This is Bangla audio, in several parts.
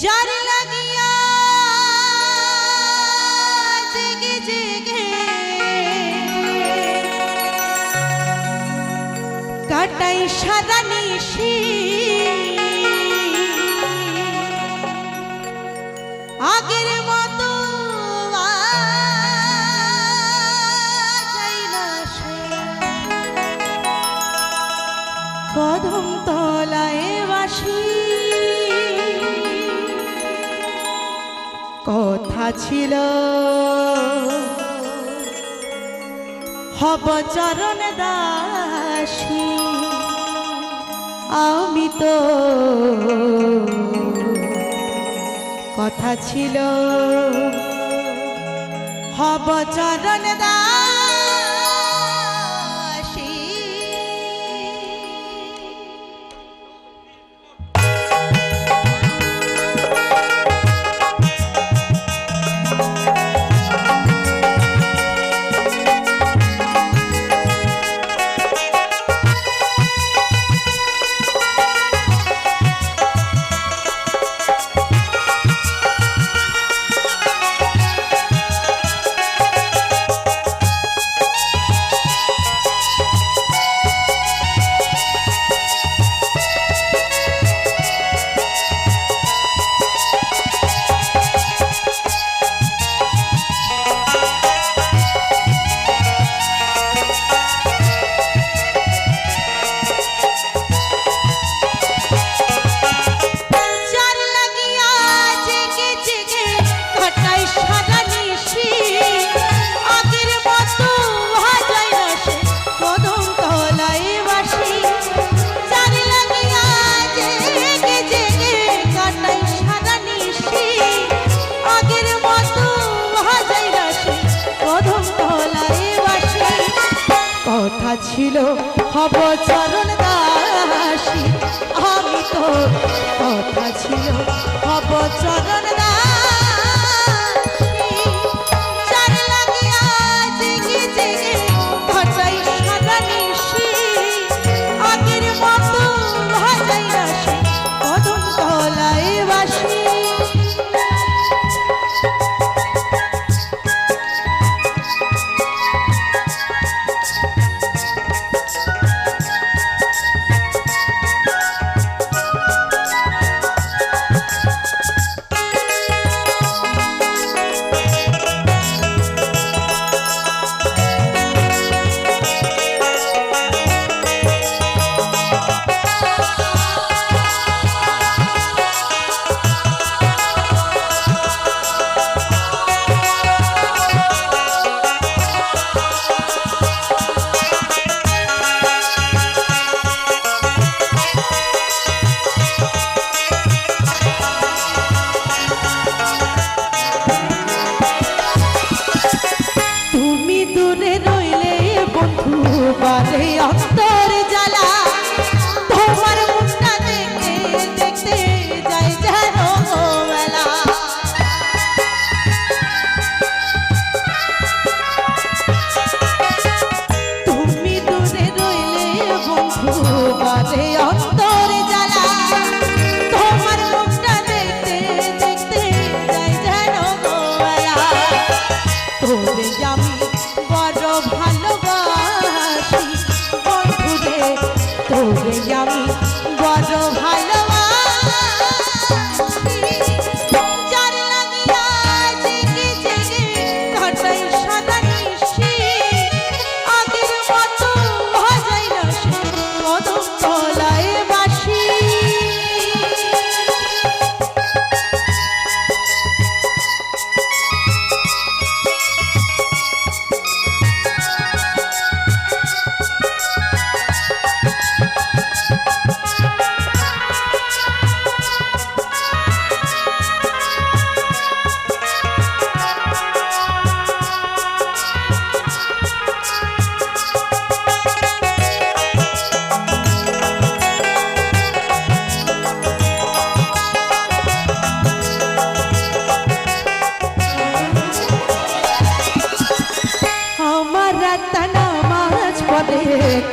যার লাগিয়া জেগে জেগে কাটাই সাদা নিশি। ছিল। হব চরণ দাসী আমি তো কথা ছিল। হব চরণ দাস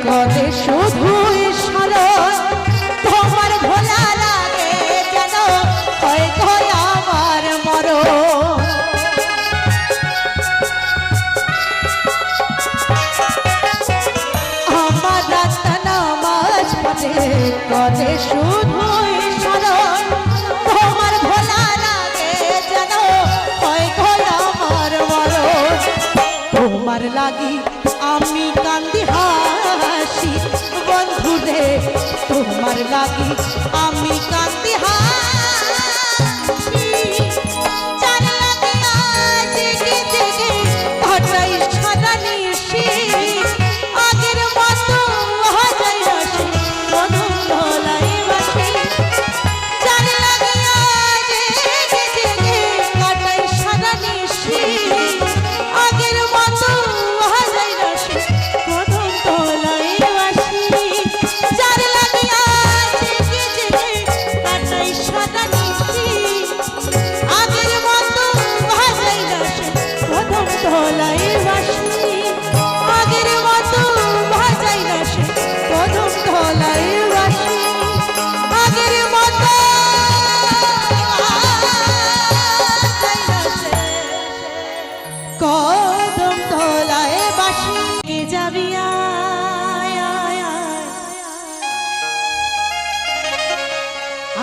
করে শুধু লাগি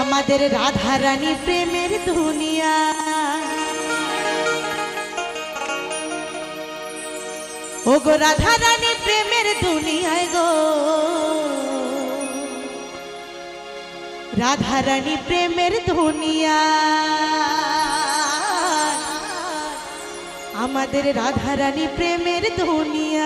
আমাদের রাধা রানী প্রেমের দুনিয়া। ও গো রাধা রানী প্রেমের দুনিয়ায় গো। রাধা রানী প্রেমের দুনিয়া। আমাদের রাধা রানী প্রেমের দুনিয়া।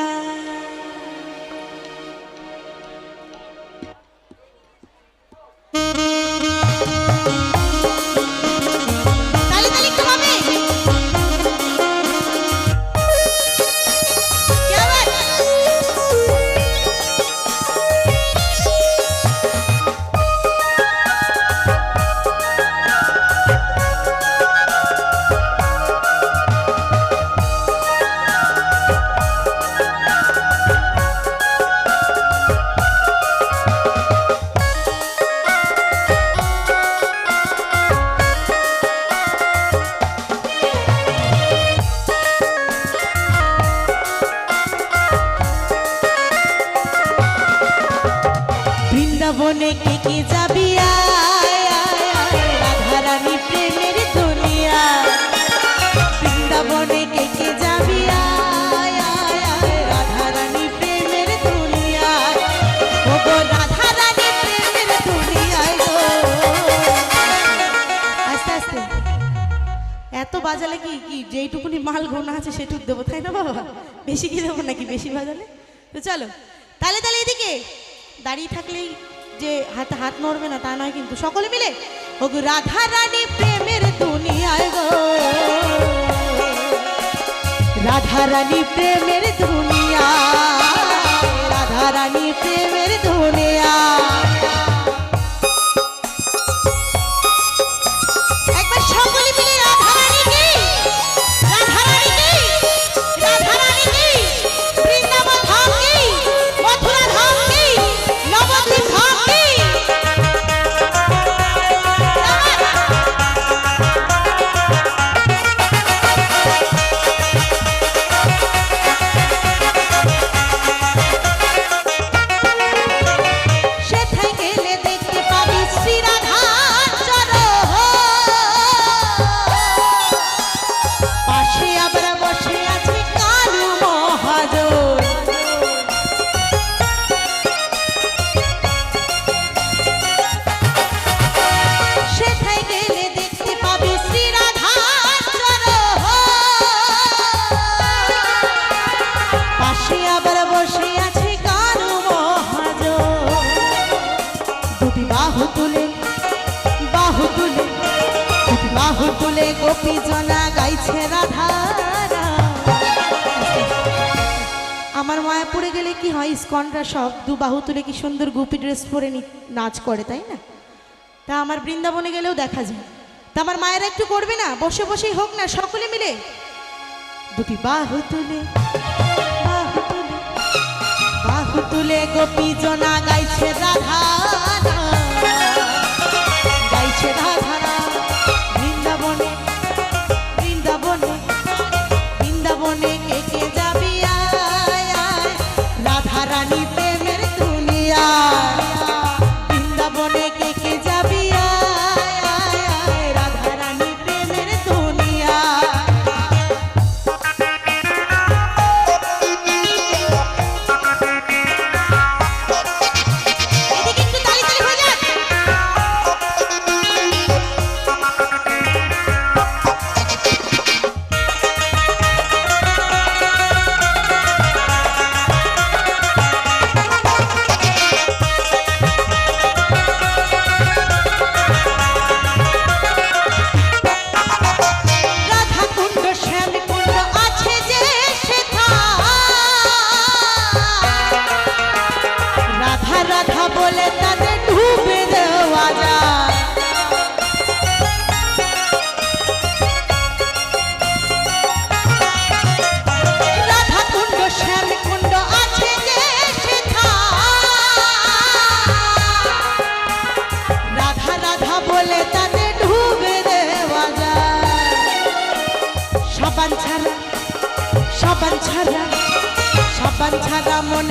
মাল গোনা আছে সেটুকু দেবো, তাই না বাবা? বেশি কি দেবো নাকি বেশি বাজালে? তো চলো তাহলে তাহলে এদিকে। দাঁড়িয়ে থাকলেই যে হাতে, হাত নড়বে না, তা নয় কিন্তু সকলে মিলে ও গো রাধা রানী প্রেমের দুনিয়ায় গো। রাধা রানী প্রেমের দুনিয়া রাধা রানী প্রেমের দুনিয়া সব দু বাহু তুলে কি সুন্দর গুপি ড্রেস পরে নাচ করে, তাই না? তা আমার বৃন্দাবনে গেলেও দেখা যায়। তা আমার মায়েরা একটু করবে না? বসে বসেই হোক না, সকলে মিলে। দুটি বাহু তুলে বাহু তুলে বাহু তুলে গোপী জনা গাইছে রাধা।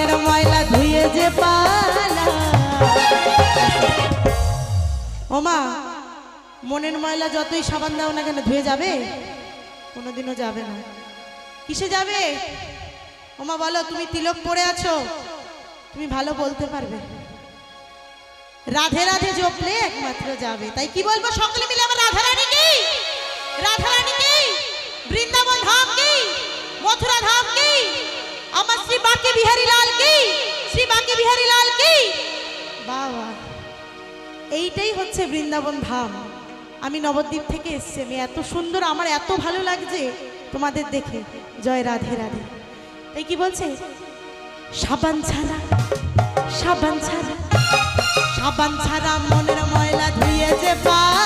মনের ময়লা ধুয়ে যে পালা। ওমা মনের ময়লা যতই সাবান দাও না কেন, ধুয়ে যাবে? কোনোদিনও যাবে না। কিসে যাবে? ওমা বলো, তুমি তিলক পরে আছো? তুমি ভালো বলতে পারবে। রাধে রাধে জপলে একমাত্র যাবে। তাই কি বলব, সকলে মিলে আমার রাধা রানী কি? রাধা রানী কি? বৃন্দাবন ধাম কি? মথুরা ধাম কি? আমার শ্রী বাকি বিহারী লাল কি? শ্রী বাকি বিহারী লাল কি? বাবা, এইটাই হচ্ছে বৃন্দাবন ধাম। আমি নবদ্বীপ থেকে এসছি, আমি এত সুন্দর, আমার এত ভালো লাগছে তোমাদের দেখে। জয় রাধে রাধে। তাই কি বলছে? সাবান ছাড়া সাবান ছাড়া সাবান ছাড়া মনের ময়লা ধুয়ে যে পালা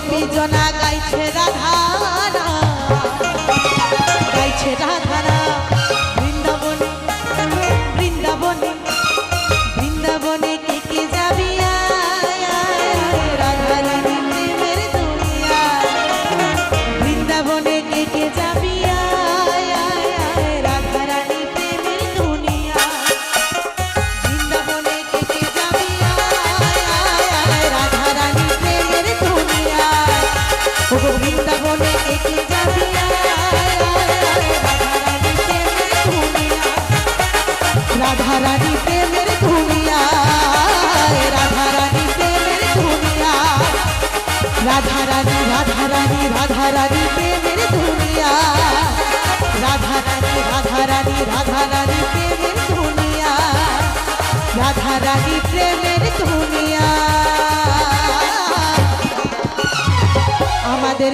গোপী জনা গাইছে রাধারা গাইছে রাধারা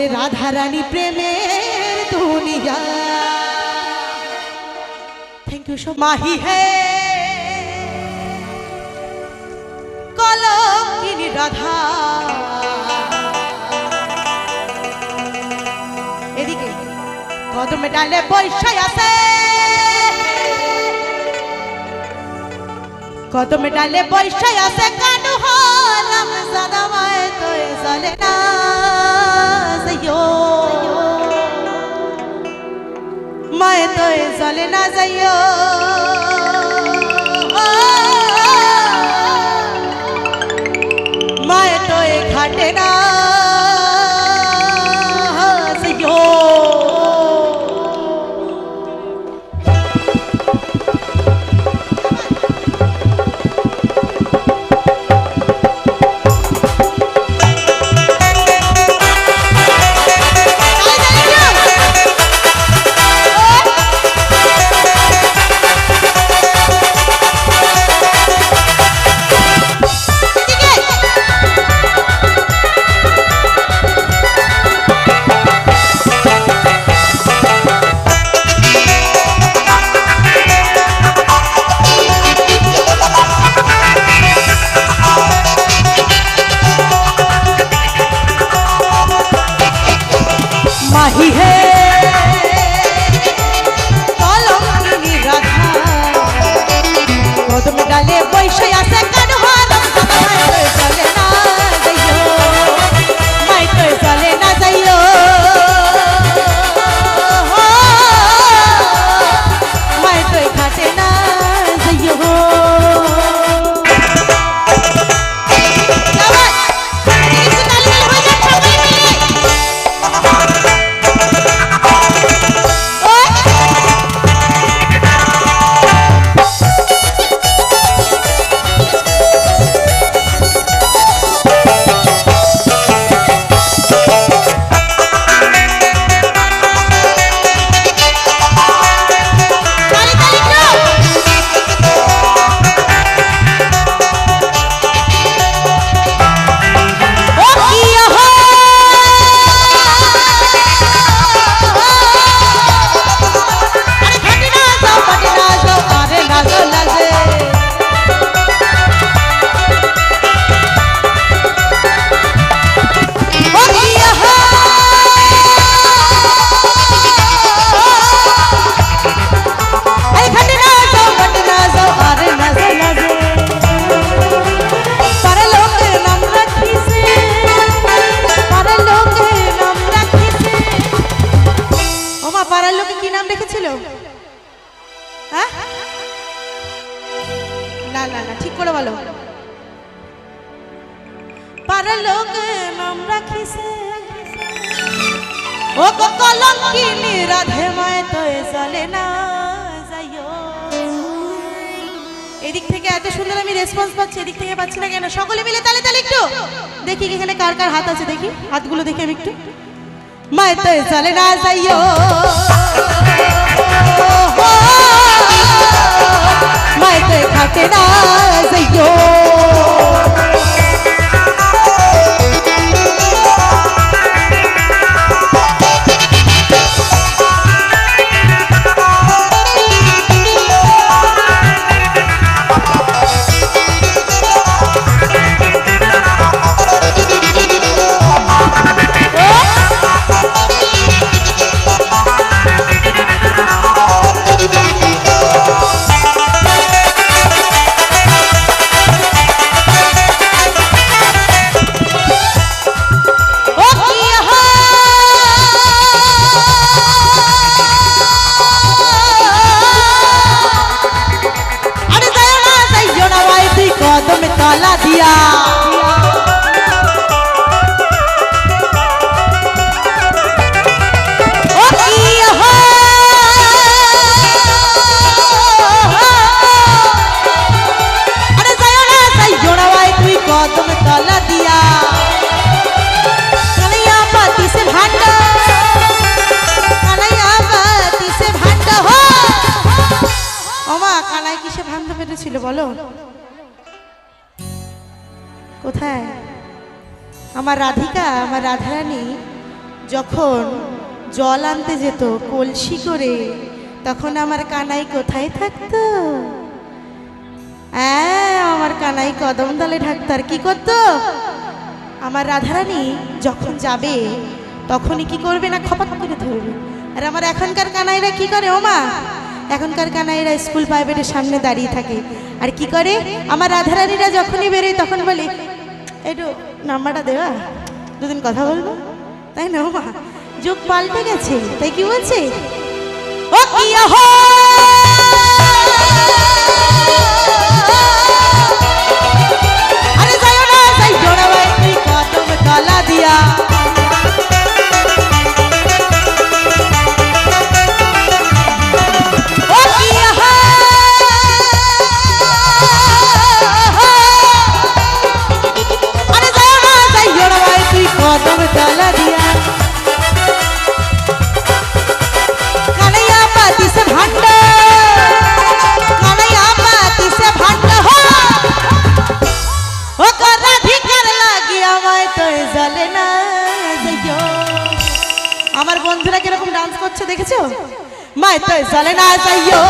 আমাদের রাধা রানী প্রেমের দুনিয়া। থ্যাংক ইউ সো মাহি হে। রাধা। এদিকে কদমে ডালে বৈশাই আছে কদমে ডালে বৈশাই আছে কানু হলাম সাদামায় তো চলে না মায় তো চলে না, যাইও। কার হাত আছে দেখি? হাতগুলো দেখি আমি একটু। তো চলে না মায় না থাকে আমার রাধারানী যখন জল আনতে যেত, কলসি করে, তখন আমার কানাই কোথায় থাকতো? আমার কানাই কদম দলে থাকতো আর কি করতো? আমার রাধারানী যখন যাবে, তখনই কি করবে না খপাক করে ধরবে? আর আমার এখনকার কানাইরা কি করে, ওমা? এখনকার কানাইরা স্কুল প্রাইভেটের সামনে দাঁড়িয়ে থাকে। আর কি করে? আমার রাধারানীরা যখনই বেরোয়, তখন বলে একটু নাম্বারটা দেওয়া। দুদিন কথা বলব? তাই না মা যুগ পাল্টে গেছে তাই কি বলছে? ও কি করছে দেখেছ? মায় তো জলে না যাইও।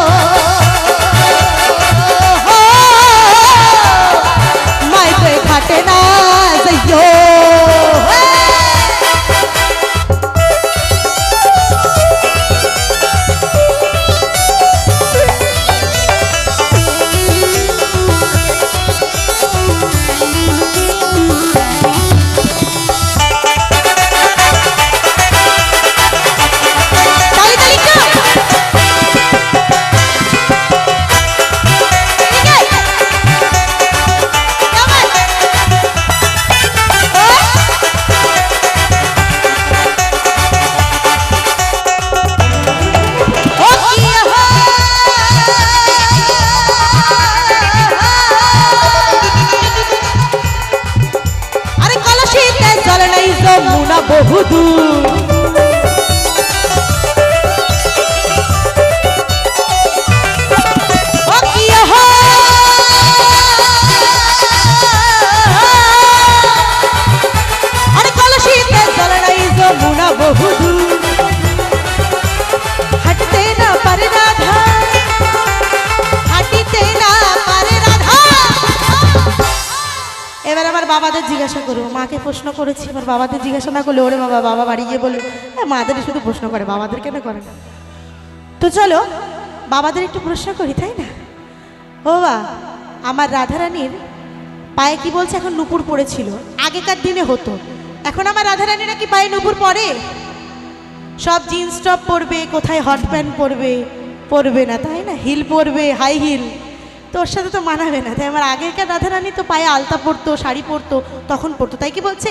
মায় তো ঘাটে না যাইও। না করলে ওরে বাবা বাবা বাড়ি গিয়ে বলল মাদের শুধু প্রশ্ন করে, বাবাদের কেন করে না? তো চলো, বাবাদের একটু প্রশ্ন করি, তাই না? ও বা আমার রাধারানীর পায়ে কি বলছে? এখন নুপুর পড়েছিল। আগেকার দিনে হতো। এখন আমার রাধারানী নাকি পায়ে নুপুর পরে সব জিন্স টপ পরবে, কোথায় হট প্যান্ট পরবে? পরবে না, তাই না? হিল পরবে হাই হিল তোর সাথে তো মানাবে না। তাই আমার আগেকার রাধারানী তো পায়ে আলতা পরতো, শাড়ি পরতো, তখন পরতো। তাই কি বলছে?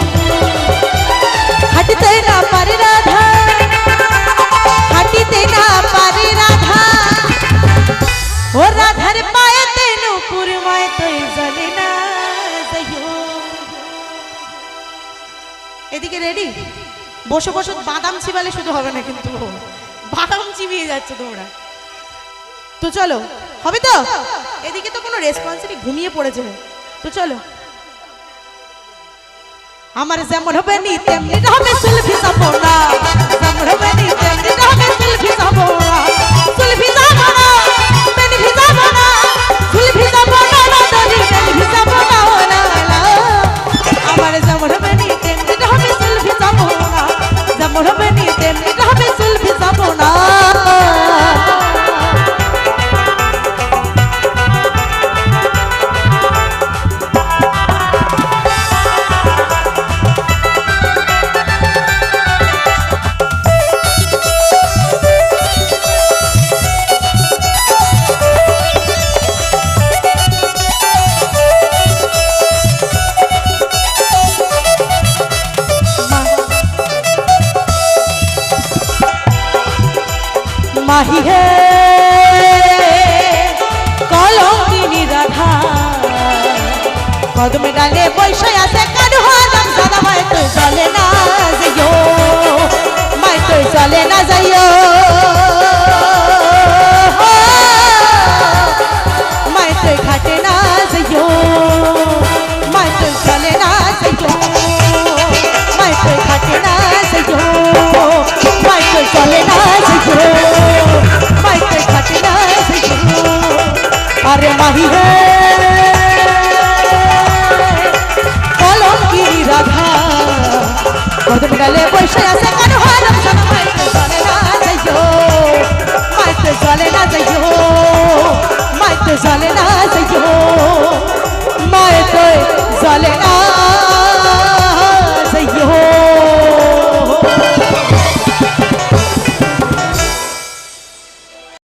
রেডি? বসে বসে বাদাম চিবালে শুধু হবে না কিন্তু। বাদাম চিবিয়ে যাচ্ছে তোমরা। তো চলো, হবে তো? এদিকে তো কোনো রেসপন্সিবি ঘুমিয়ে পড়েছে। তো চলো। আমার যেমন হবে নি, তেমনি হবে সুলভি যাব না যেমন হবে নি, তেমনি হবে সুলভি যাব না সুলভি যাব না তেমনি যাব না সুলভি যাব না তেমনি হবে যাব না আমার যেমন